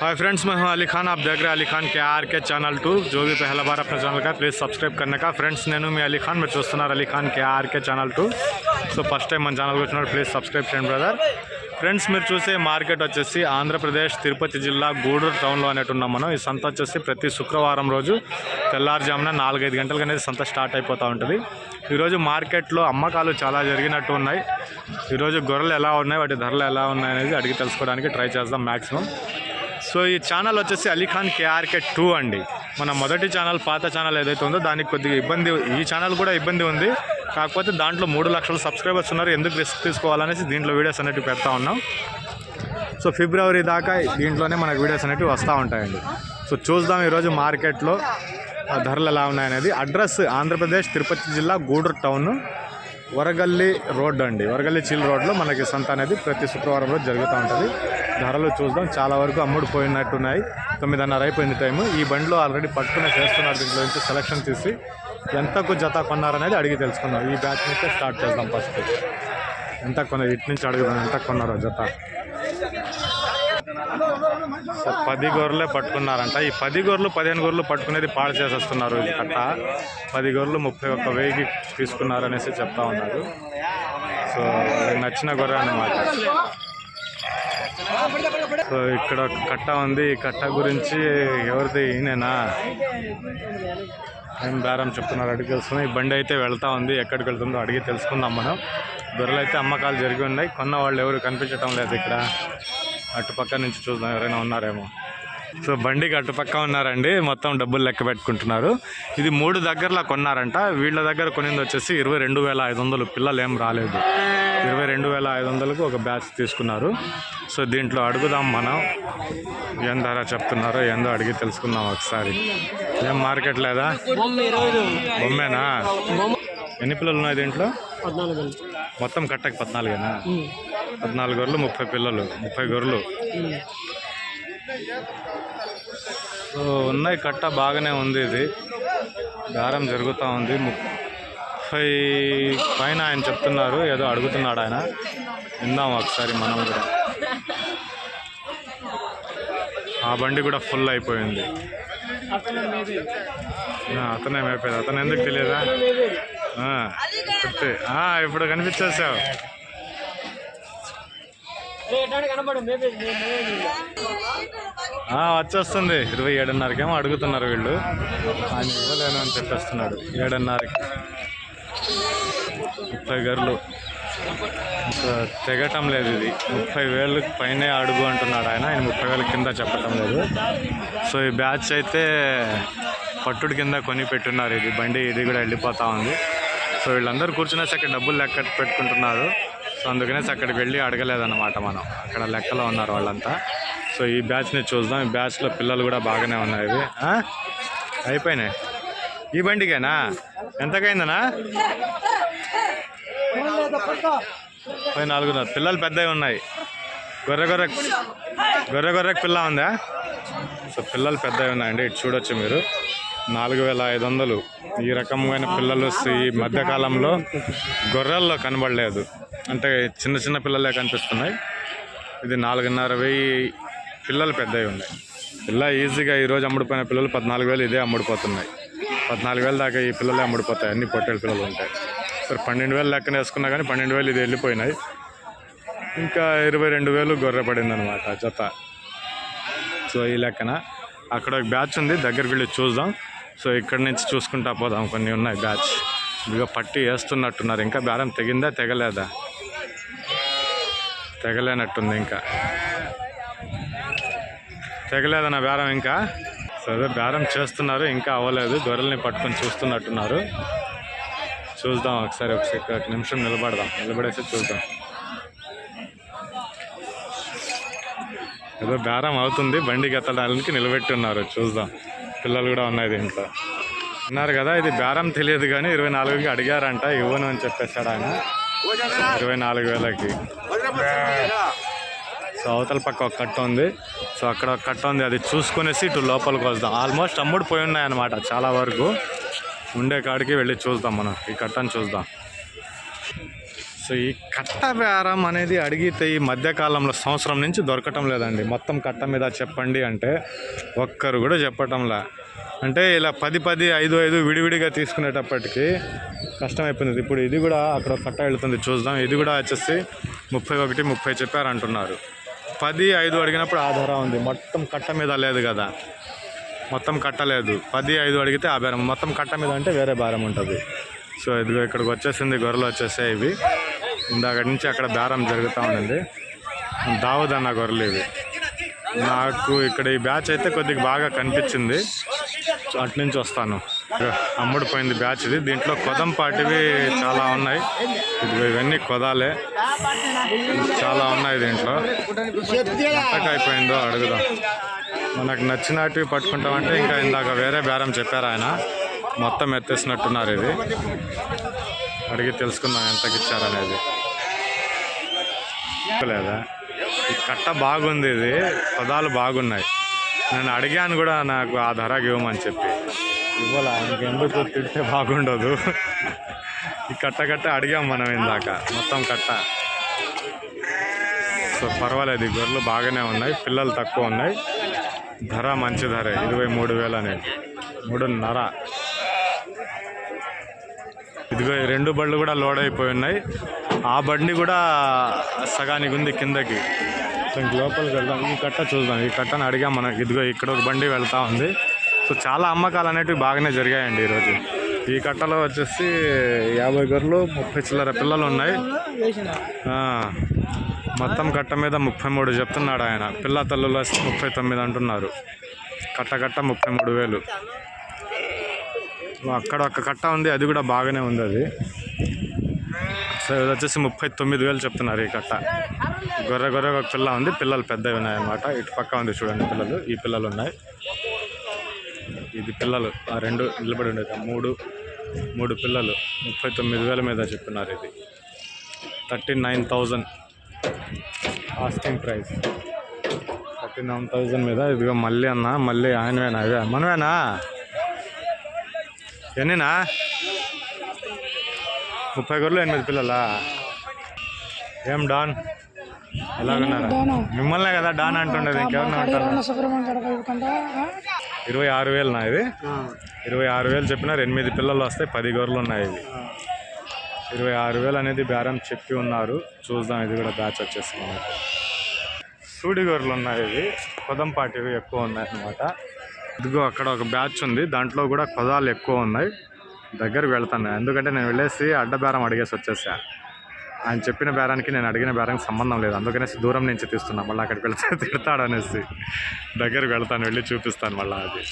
Hi friends मैं हूं अली खान आप देख रहे हैं अली खान के आर के ఛానల్ టూ जो भी पहला बार अपने ఛానల్ का ప్లీజ్ సబ్స్క్రైబ్ करने का ఫ్రెండ్స్ నేను మీ అలీ ఖాన్ మీరు చూస్తున్నారు Ali Khan K R K channel to so first time మన ఛానల్కి వచ్చినప్పుడు ప్లీజ్ సబ్స్క్రైబ్ చేయండి బ్రదర్ ఫ్రెండ్స్ మీరు చూసే మార్కెట్ వచ్చేసి ఆంధ్రప్రదేశ్ తిరుపతి జిల్లా గూడూరు టౌన్లో అనేటు ఉన్నాం మనం ఈ సంత వచ్చేసి ప్రతి శుక్రవారం రోజు తెల్లారుజామున నాలుగైదు గంటలకు అనేది సంత స్టార్ట్ అయిపోతూ ఉంటుంది ఈరోజు మార్కెట్లో అమ్మకాలు చాలా జరిగినట్టు ఉన్నాయి ఈరోజు గొర్రెలు ఎలా ఉన్నాయి వాటి ధరలు ఎలా ఉన్నాయి అనేది అడిగి తెలుసుకోవడానికి ట్రై చేద్దాం మ్యాక్సిమం సో ఈ ఛానల్ వచ్చేసి అలీఖాన్ కేఆర్కే టూ అండి. మన మొదటి ఛానల్ పాత ఛానల్ ఏదైతే ఉందో దానికి కొద్దిగా ఇబ్బంది ఈ ఛానల్ కూడా ఇబ్బంది ఉంది. కాకపోతే దాంట్లో మూడు లక్షల సబ్స్క్రైబర్స్ ఉన్నారు. ఎందుకు రిస్క్ తీసుకోవాలనేసి దీంట్లో వీడియోస్ అనేవి పెడతా ఉన్నాం. సో ఫిబ్రవరి దాకా దీంట్లోనే మనకు వీడియోస్ అనేవి వస్తూ ఉంటాయండి. సో చూద్దాం ఈరోజు మార్కెట్లో ఆ ధరలు ఎలా ఉన్నాయనేది. అడ్రస్ ఆంధ్రప్రదేశ్ తిరుపతి జిల్లా గూడూరు టౌన్. వరగల్లి రోడ్ అండి. వరగల్లి చిల్ రోడ్లో మనకి సంత అనేది ప్రతి శుక్రవారం రోజు జరుగుతూ ఉంటుంది. ధరలు చూద్దాం. చాలా వరకు అమ్ముడుపోయినట్టున్నాయి తొమ్మిదిన్నర అయిపోయింది టైము. ఈ బండిలో ఆల్రెడీ పట్టుకునే చేస్తున్నారు దీంట్లో నుంచి సెలక్షన్ తీసి. ఎంతకు జత కొన్నారనేది అడిగి తెలుసుకుందాం. ఈ బ్యాచ్ నుంచే స్టార్ట్ చేద్దాం ఫస్ట్. ఎంత కొన్నారు ఇటు నుంచి అడుగుదాం. ఎంత కొన్నారో జత. సో పది గొర్రెలే పట్టుకున్నారంట. ఈ పది గొర్రెలు పదిహేను గొర్రెలు పట్టుకునేది పాడు చేసేస్తున్నారు ఈ కట్ట. పది గొర్రెలు ముప్పై ఒక్క వెయ్యికి తీసుకున్నారు అనేసి చెప్తా ఉన్నారు. సో నాకు నచ్చిన గొర్రె అన్నమాట సో ఇక్కడ ఒక కట్ట ఉంది. ఈ కట్ట గురించి ఎవరిది ఈయననా? ఏం బేరం చెప్తున్నారు? అడిగి తెలుసుకున్నాం ఈ బండి అయితే వెళ్తా ఉంది. ఎక్కడికి వెళ్తుందో అడిగి తెలుసుకుందాం మనం. గొర్రెలు అయితే అమ్మకాలు జరిగి ఉన్నాయి. కొన్న వాళ్ళు ఎవరు కనిపించడం లేదు ఇక్కడ. అటుపక్క నుంచి చూద్దాం ఎవరైనా ఉన్నారేమో. సో బండికి అటుపక్క ఉన్నారండి. మొత్తం డబ్బులు లెక్క పెట్టుకుంటున్నారు. ఇది మూడు దగ్గరలో కొన్నారంట. వీళ్ళ దగ్గర కొనింది వచ్చేసి ఇరవై రెండు వేల ఐదు వందలు. పిల్లలు ఏం రాలేదు. ఇరవై రెండు వేల ఐదు వందలకు ఒక బ్యాచ్ తీసుకున్నారు. సో దీంట్లో అడుగుదాం మనం. ఏం ధర చెప్తున్నారో ఏందో అడిగి తెలుసుకుందాం ఒకసారి. ఏం మార్కెట్ లేదా? బొమ్మేనా? ఎన్ని పిల్లలు ఉన్నాయి దీంట్లో? మొత్తం కట్టకి పద్నాలుగేనా? పద్నాలుగు గొర్రెలు ముప్పై పిల్లలు ముప్పై గొర్రెలు. సో ఉన్నాయి కట్ట బాగానే ఉంది ఇది. దారం జరుగుతూ ఉంది. ముప్పై పైన ఆయన చెప్తున్నారు ఏదో అడుగుతున్నాడు ఆయన. విందాం ఒకసారి మనం కూడా. ఆ బండి కూడా ఫుల్ అయిపోయింది. ఆ, అతనే మేపేది. అతను ఎందుకు తెలియదా? చెప్తే. ఇప్పుడు కనిపించేసావు. వచ్చేస్తుంది. ఇరవై ఏడున్నరకేమో అడుగుతున్నారు వీళ్ళు. ఆయన ఇవ్వలేను అని చెప్పేస్తున్నాడు. ఏడున్నరకి. ముప్పై గర్లు. తెగటం లేదు ఇది. ముప్పై వేలు పైనే అడుగు అంటున్నాడు ఆయన. ఆయన ముప్పై వేల కింద చెప్పటం లేదు. సో ఈ బ్యాచ్ అయితే పట్టుడు కింద కొని పెట్టున్నారు. ఇది బండి ఇది కూడా వెళ్ళిపోతా ఉంది. సో వీళ్ళందరూ కూర్చునేసి అక్కడ డబ్బులు లెక్క పెట్టుకుంటున్నారు. సో అందుకనేసి అక్కడికి వెళ్ళి అడగలేదన్నమాట మనం. అక్కడ లెక్కలో ఉన్నారు వాళ్ళంతా. సో ఈ బ్యాచ్ని చూద్దాం. ఈ బ్యాచ్లో పిల్లలు కూడా బాగానే ఉన్నాయి ఇవి. అయిపోయినాయి. ఈ బండికేనా? ఎంతకైందనా పోయి నాలుగున్నర పిల్లలు పెద్దవి ఉన్నాయి. గొర్రె గొర్రె గొర్రె గొర్రెకి పిల్ల ఉందా? సో పిల్లలు పెద్దవి ఉన్నాయండి. ఇటు చూడొచ్చు మీరు. నాలుగు వేల ఐదు వందలు. ఈ రకమైన పిల్లలు ఈ మధ్యకాలంలో గొర్రెల్లో కనబడలేదు. అంటే చిన్న చిన్న పిల్లలే కనిపిస్తున్నాయి. ఇది నాలుగున్నర వెయ్యి పిల్లలు పెద్దవి ఉన్నాయి. పిల్ల ఈజీగా ఈరోజు అమ్ముడిపోయిన పిల్లలు పద్నాలుగు వేలు ఇదే అమ్ముడుపోతున్నాయి. పద్నాలుగు వేలు దాకా ఈ పిల్లలే అమ్ముడిపోతాయి అన్ని పొట్టేళ్ళ పిల్లలు ఉంటాయి. సరే పన్నెండు వేలు లెక్కన వేసుకున్నా కానీ పన్నెండు వేలు ఇది వెళ్ళిపోయినాయి. ఇంకా ఇరవై రెండు వేలు గొర్రె పడింది అనమాట జత. సో ఈ లెక్కన అక్కడ ఒక బ్యాచ్ ఉంది దగ్గరికి వెళ్ళి చూద్దాం. సో ఇక్కడి నుంచి చూసుకుంటా పోదాం కొన్ని ఉన్నాయి బ్యాచ్. ఇదిగో పట్టి వేస్తున్నట్టున్నారు ఇంకా బేరం తెగిందా తెగలేదా? తెగలేనట్టుంది ఇంకా. తెగలేదన్న బేరం ఇంకా. సరే బేరం చేస్తున్నారు ఇంకా అవ్వలేదు. గొర్రెల్ని పట్టుకొని చూస్తున్నట్టున్నారు. చూద్దాం ఒకసారి ఒకసారి ఒక నిమిషం నిలబడదాం. నిలబడేసి చూద్దాం. ఏదో బేరం అవుతుంది బండి గెత్తడానికి నిలబెట్టి ఉన్నారు. చూద్దాం. పిల్లలు కూడా ఉన్నాయి దీంట్లో. అన్నారు కదా ఇది బేరం తెలియదు కానీ ఇరవై నాలుగుకి అడిగారంట ఇవ్వను అని చెప్పేశాడు ఆయన. ఇరవై నాలుగు వేలకి. సో అవతల పక్క ఒక కట్ట ఉంది. సో అక్కడ ఒక కట్ట ఉంది. అది చూసుకునేసి ఇటు లోపలికి వద్దాం. ఆల్మోస్ట్ అమ్ముడు పోయి ఉన్నాయన్నమాట చాలా వరకు. ఉండే కాడికి వెళ్ళి చూద్దాం మనం. ఈ కట్టను చూద్దాం. సో ఈ కట్ట బేరం అనేది అడిగితే ఈ మధ్యకాలంలో సంవత్సరం నుంచి దొరకటం లేదండి. మొత్తం కట్ట మీద చెప్పండి అంటే ఒక్కరు కూడా చెప్పటంలా అంటే ఇలా పది పది ఐదు ఐదు విడివిడిగా తీసుకునేటప్పటికి కష్టమైపోయింది. ఇప్పుడు ఇది కూడా అక్కడ కట్ట వెళ్తుంది చూద్దాం. ఇది కూడా వచ్చేసి ముప్పై ఒకటి ముప్పై చెప్పారంటున్నారు పది ఐదు అడిగినప్పుడు ఆధారం ఉంది. మొత్తం కట్ట మీద లేదు కదా. మొత్తం కట్టలేదు పది ఐదు అడిగితే ఆ బేరం. మొత్తం కట్ట మీద అంటే వేరే భారం ఉంటుంది. సో ఇదిగో ఇక్కడికి వచ్చేసింది గొర్రెలు వచ్చేసాయి ఇవి. ఇందాక నుంచి అక్కడ దారం జరుగుతూ ఉండింది. దావదన్న గొర్రెలు ఇవి. నాకు ఇక్కడ ఈ బ్యాచ్ అయితే కొద్దిగా బాగా కనిపించింది. అటు నుంచి వస్తాను. ఇదిగో అమ్ముడుపోయింది బ్యాచ్ ఇది. దీంట్లో కొదంపాటివి చాలా ఉన్నాయి. ఇవన్నీ కొదాలే. చాలా ఉన్నాయి దీంట్లో. అయిపోయిందో అడుగుదాం. మనకు నచ్చినటివి పట్టుకుంటామంటే ఇంకా ఇందాక వేరే బేరం చెప్పారు ఆయన. మొత్తం ఎత్తేసినట్టున్నారు ఇది. అడిగి తెలుసుకుందాం ఎంతకి ఇచ్చారనేది లేదా ఈ కట్ట బాగుంది ఇది. పదాలు బాగున్నాయి. నేను అడిగాను కూడా నాకు ఆ ధరకు ఇవ్వమని చెప్పి. ఇవ్వాలా? ఇంకెందుకు? తింటే బాగుండదు. ఈ కట్ట కట్ట అడిగాం మనం ఇందాక. మొత్తం కట్ట. సో పర్వాలేదు ఈ గొర్రెలు బాగానే ఉన్నాయి. పిల్లలు తక్కువ ఉన్నాయి. ధర మంచి ధరే. ఇరవై మూడు వేలు అనేది. మూడున్నర. ఇదిగో ఈ రెండు బళ్ళు కూడా లోడ్ అయిపోయి ఉన్నాయి. ఆ బండి కూడా సగానికి ఉంది కిందకి. సో ఇంక లోపలికి వెళ్దాం. ఈ కట్ట చూద్దాం. ఈ కట్టను అడిగాం మనం. ఇదిగో ఇక్కడ ఒక బండి వెళ్తా ఉంది. సో చాలా అమ్మకాలు అనేటివి బాగానే జరిగాయండి ఈరోజు. ఈ కట్టలో వచ్చేసి యాభై గొర్రెలు ముప్పై చిల్లర పిల్లలు ఉన్నాయి. మొత్తం కట్ట మీద ముప్పై మూడు చెప్తున్నాడు ఆయన. పిల్ల తల్లులు ముప్పై తొమ్మిది అంటున్నారు. కట్ట కట్ట ముప్పై మూడు వేలు. అక్కడ ఒక కట్ట ఉంది. అది కూడా బాగానే ఉంది అది. సో ఇది వచ్చేసి ముప్పై తొమ్మిది వేలు చెప్తున్నారు ఈ కట్ట. గొర్రె గొర్రె ఒక పిల్ల ఉంది పిల్లలు పెద్దవి ఉన్నాయన్నమాట. ఇటు పక్క ఉంది చూడండి పిల్లలు ఈ పిల్లలు ఉన్నాయి. ఇది పిల్లలు ఆ రెండు నిలబడి ఉండేది. మూడు మూడు పిల్లలు ముప్పై తొమ్మిది వేల మీద చెప్తున్నారు ఇది. Thirty nine thousand asking price. Thirty nine thousand మీద ఇదిగో మళ్ళీ అన్న మళ్ళీ ఆయనవేనా ఇవే మనవేనా? ఎన్నినా? ముప్పై గొర్రెలు ఎనిమిది పిల్లలా? ఏం డాన్? ఎలాగున్నారా? మిమ్మల్నే కదా డాన్ అంటుండేది ఇంకెవరిని అంటారు సుబ్రహ్మణ్యం గడపకుండా ఇరవై ఆరు వేలు నా ఇది? ఇరవై ఆరు వేలు చెప్పినారు ఎనిమిది పిల్లలు వస్తాయి పది గొర్రెలు ఉన్నాయి ఇవి ఇరవై ఆరు వేలు అనేది బేరం చెప్పి ఉన్నారు. చూద్దాం ఇది కూడా బ్యాచ్ వచ్చేసి మనకు సూడి గొర్రెలు ఉన్నాయి ఇవి కొదంపాటివి ఎక్కువ ఉన్నాయి అన్నమాట ఇదిగో అక్కడ ఒక బ్యాచ్ ఉంది. దాంట్లో కూడా కొదాలు ఎక్కువ ఉన్నాయి. దగ్గరకు వెళ్తాను. ఎందుకంటే నేను వెళ్ళేసి అడ్డ బేరం అడిగేసి వచ్చేసా. ఆయన చెప్పిన బేరానికి నేను అడిగిన బేరానికి సంబంధం లేదు. అందుకనేసి దూరం నుంచి తీస్తున్నా. మళ్ళీ అక్కడికి వెళ్తే తిడతాడు అనేసి దగ్గరకు వెళ్తాను వెళ్ళి చూపిస్తాను మళ్ళీ అది.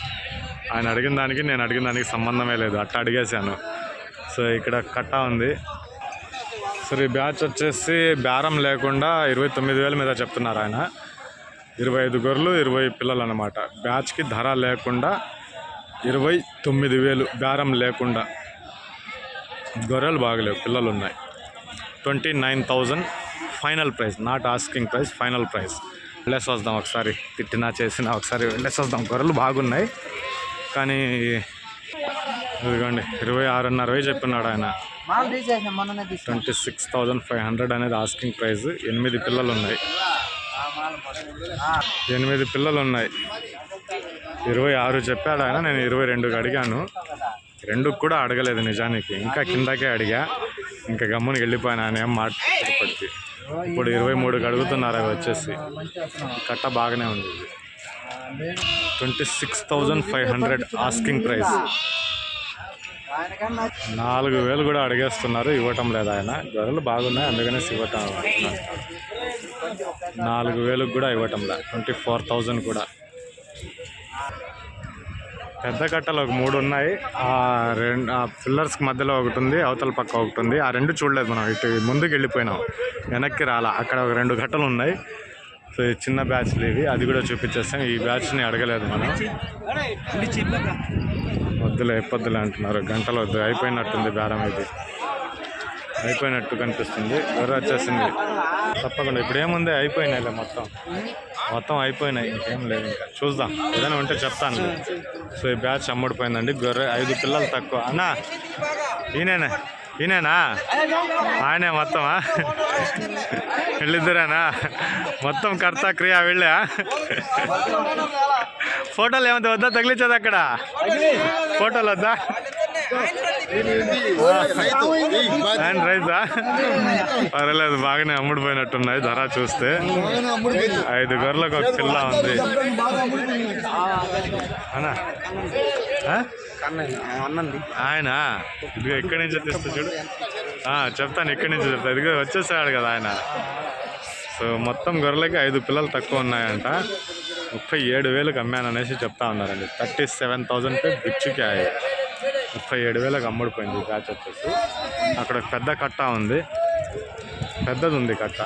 ఆయన అడిగిన దానికి నేను అడిగిన దానికి సంబంధమే లేదు. అట్ట అడిగేశాను. సో ఇక్కడ కట్ట ఉంది. సరే ఈ బ్యాచ్ వచ్చేసి బేరం లేకుండా ఇరవై తొమ్మిది వేల మీద చెప్తున్నారు ఆయన. ఇరవై ఐదు గొర్రెలు ఇరవై పిల్లలు అనమాట బ్యాచ్కి ధర లేకుండా ఇరవై తొమ్మిది వేలు బేరం లేకుండా గొర్రెలు బాగలేవు పిల్లలు ఉన్నాయి twenty nine thousand final price not asking price final price. వెళ్ళేసి వద్దాం ఒకసారి తిట్టినా చేసినా ఒకసారి వెళ్ళేసి వద్దాం గొర్రెలు బాగున్నాయి కానీ ఇదిగోండి ఇరవై ఆరున్నర వేలు చెప్పినాడు ఆయన. Twenty six thousand five hundred అనేది ఆస్కింగ్ ప్రైస్. ఎనిమిది పిల్లలు ఉన్నాయి ఎనిమిది పిల్లలు ఉన్నాయి ఇరవై ఆరు చెప్పాడు ఆయన నేను ఇరవై రెండుకి అడిగాను. రెండుకు కూడా అడగలేదు నిజానికి. ఇంకా కిందకే అడిగా. ఇంకా గమ్ముని వెళ్ళిపోయాను ఆయన ఏం మాట్లాడేటప్పటికి ఇప్పుడు ఇరవై మూడుకి అడుగుతున్నారు అవి వచ్చేసి. కట్ట బాగానే ఉంది. Twenty six thousand five hundred asking price. నాలుగు వేలు కూడా అడిగేస్తున్నారు ఇవ్వటం లేదు ఆయన. గొర్రెలు బాగున్నాయి అందుకనే ఇవ్వటం నాలుగు వేలకు కూడా ఇవ్వటం లేదు ట్వంటీ ఫోర్ థౌజండ్ కూడా. పెద్ద కట్టలు ఒక మూడు ఉన్నాయి. ఆ రెండు ఆ పిల్లర్స్కి మధ్యలో ఒకటి ఉంది అవతల పక్క ఒకటి ఉంది. ఆ రెండు చూడలేదు మనం ఇటు ముందుకు వెళ్ళిపోయినాం వెనక్కి రాలా. అక్కడ ఒక రెండు కట్టలు ఉన్నాయి. సో ఈ చిన్న బ్యాచ్లు ఇవి. అది కూడా చూపించేస్తాం. ఈ బ్యాచ్ని అడగలేదు మనం. వద్దులే ఎప్పొద్దులే అంటున్నారు. గంటలు వద్దు అయిపోయినట్టుంది బేరం ఇది. అయిపోయినట్టు కనిపిస్తుంది. ఎవరు వచ్చేసింది? తప్పకుండా. ఇప్పుడు ఏముంది? అయిపోయినాయిలే మొత్తం. మొత్తం అయిపోయినాయి. ఇంకేం లేదు ఇంకా. చూద్దాం. ఏదైనా ఉంటే చెప్తాను. సో ఈ బ్యాచ్ అమ్ముడిపోయిందండి. గొర్రె ఐదు పిల్లలు తక్కువ. అన్నా ఈయననే? ఈయనేనా? ఆయనే మొత్తమా? వీళ్ళిద్దరేనా? మొత్తం కర్త క్రియ వీళ్ళే ఫోటోలు ఏమైతే వద్దా? తగిలించదు అక్కడ. ఫోటోలు వద్దా? ఆయన రైతా పర్వాలేదు బాగానే అమ్ముడుపోయినట్టున్నాయి ధర చూస్తే. ఐదు గొర్రెలకు ఒక పిల్ల ఉంది. అనా ఆయన? ఇదిగో ఎక్కడి నుంచి తెస్తా చూడు. చెప్తాను ఎక్కడి నుంచి చెప్తా. ఇదిగో వచ్చేసాడు కదా ఆయన. సో మొత్తం గొర్రెలకి ఐదు పిల్లలు తక్కువ ఉన్నాయంట. ముప్పై ఏడు వేలకు అమ్మాను అనేసి చెప్తా ఉన్నారండి. థర్టీ సెవెన్ థౌజండ్ పే బిచ్చుకి అయ్యాయి ముప్పై ఏడు వేలకు అమ్ముడిపోయింది బ్యాచ్ వచ్చేసి. అక్కడ ఒక పెద్ద కట్ట ఉంది. పెద్దది ఉంది కట్ట.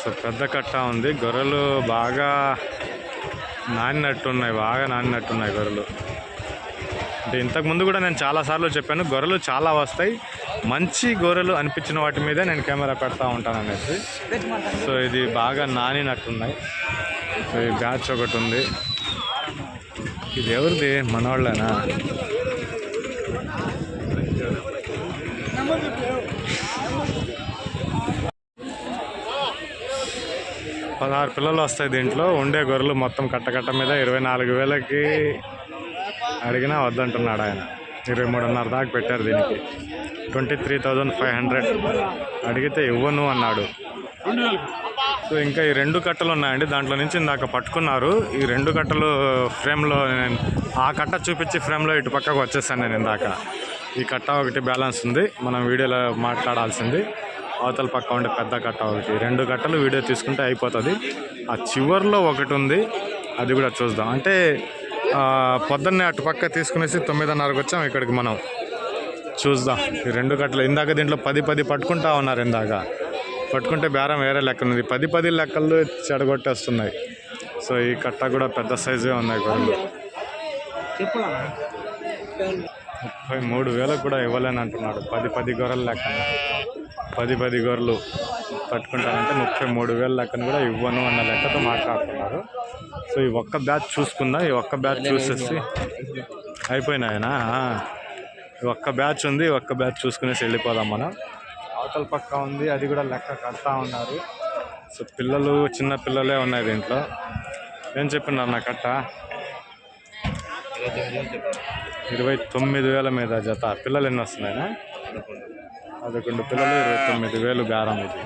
సో పెద్ద కట్ట ఉంది. గొర్రెలు బాగా నానినట్టున్నాయి బాగా నానినట్టున్నాయి గొర్రెలు. ఇంతకుముందు కూడా నేను చాలాసార్లు చెప్పాను గొర్రెలు చాలా వస్తాయి. మంచి గొర్రెలు అనిపించిన వాటి మీదే నేను కెమెరా పెడతా ఉంటాను అనేసి సో ఇది బాగా నానినట్టున్నాయి. సో ఈ బ్యాచ్ ఒకటి ఉంది. ఇది ఎవరిది? మనవాళ్ళేనా పదహారు పిల్లలు వస్తాయి దీంట్లో. ఉండే గొర్రెలు మొత్తం కట్టకట్ట మీద ఇరవై నాలుగు వేలకి అడిగినా వద్దంటున్నాడు ఆయన. ఇరవై మూడున్నర దాకా పెట్టారు దీనికి. Twenty three thousand five hundred. అడిగితే ఇవ్వను అన్నాడు. సో ఇంకా ఈ రెండు కట్టలు ఉన్నాయండి. దాంట్లో నుంచి ఇందాక పట్టుకున్నారు. ఈ రెండు కట్టలు ఫ్రేమ్లో నేను ఆ కట్ట చూపించి ఫ్రేమ్లో ఇటు పక్కకు వచ్చేసాను నేను ఇందాక. ఈ కట్ట ఒకటి బ్యాలెన్స్ ఉంది. మనం వీడియోలో మాట్లాడాల్సింది. అవతల పక్క ఉండే పెద్ద కట్ట ఒకటి. రెండు కట్టలు వీడియో తీసుకుంటే అయిపోతుంది. ఆ చివర్లో ఒకటి ఉంది. అది కూడా చూద్దాం. అంటే పొద్దున్నే అటు పక్క తీసుకునేసి తొమ్మిదిన్నరకు వచ్చాం ఇక్కడికి మనం. చూద్దాం. ఈ రెండు కట్టలు ఇందాక దీంట్లో పది పది పట్టుకుంటా ఉన్నారు ఇందాక. పట్టుకుంటే బేరం వేరే లెక్క ఉంది పది పది లెక్కలు చెడగొట్టేస్తున్నాయి. సో ఈ కట్ట కూడా పెద్ద సైజే ఉన్నాయి గొర్రెలు ముప్పై మూడు వేలకు కూడా ఇవ్వలేని అంటున్నాడు. పది పది గొర్రెల లెక్క. పది పది గొర్రెలు పట్టుకుంటానంటే ముప్పై మూడు వేల లెక్కను కూడా ఇవ్వను అన్న లెక్కతో మాట్లాడుతున్నారు. సో ఈ ఒక్క బ్యాచ్ చూసుకుందాం? ఈ ఒక్క బ్యాచ్ చూసేసి అయిపోయినాయనా? ఒక్క బ్యాచ్ ఉంది ఒక్క బ్యాచ్ చూసుకునేసి వెళ్ళిపోదాం మనం. అవతల పక్క ఉంది అది కూడా లెక్క కడతా ఉన్నారు. సో పిల్లలు చిన్న పిల్లలే ఉన్నాయి దీంట్లో. ఏం చెప్పినారు నా కట్ట? ఇరవై తొమ్మిది వేల మీద జత. పిల్లలు ఎన్ని వస్తున్నాయినా? పదకొండు పిల్లలు ఇరవై తొమ్మిది వేలు బేరం ఇది.